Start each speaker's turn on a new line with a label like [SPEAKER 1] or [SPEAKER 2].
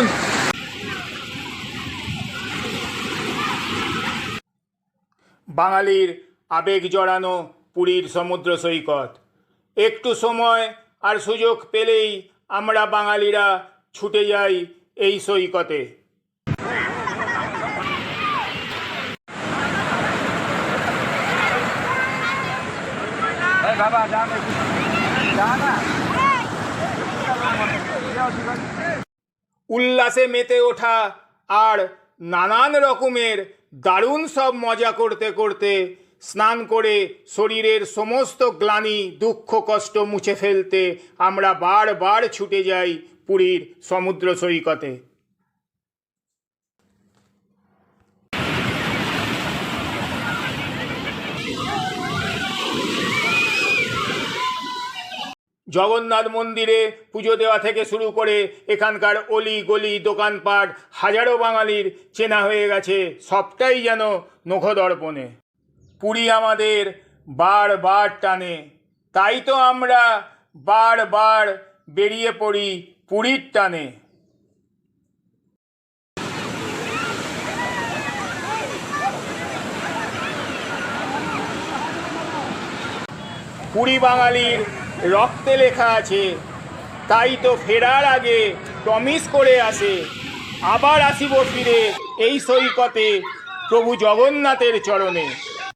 [SPEAKER 1] চলুন বাঙালির আবেগ জড়ানো পুরীর সমুদ্র সৈকত। একটু সময় আর সুযোগ পেলেই আমরা বাঙালিরা ছুটে যাই এই সৈকতে। উল্লাসে মেতে ওঠা আর নানান রকমের দারুণ সব মজা করতে করতে স্নান করে শরীরের সমস্ত গ্লানি, দুঃখ, কষ্ট মুছে ফেলতে আমরা বারবার ছুটে যাই পুরীর সমুদ্র সৈকতে। জগন্নাথ মন্দিরে পুজো দেওয়া থেকে শুরু করে এখানকার অলি গলি দোকানপাট হাজারো বাঙালির চেনা হয়ে গেছে, সবটাই যেন নখদর্পণে। পুরী আমাদের বারবার টানে। তাই তো আমরা বারবার বেরিয়ে পড়ি পুরীর টানে। পুরী বাঙালির রক্তে লেখা আছে, তাই তো ফেরার আগে প্রমিস করে আসে। আবার আসিব ফিরে এই সৈকতে প্রভু জগন্নাথের চরণে।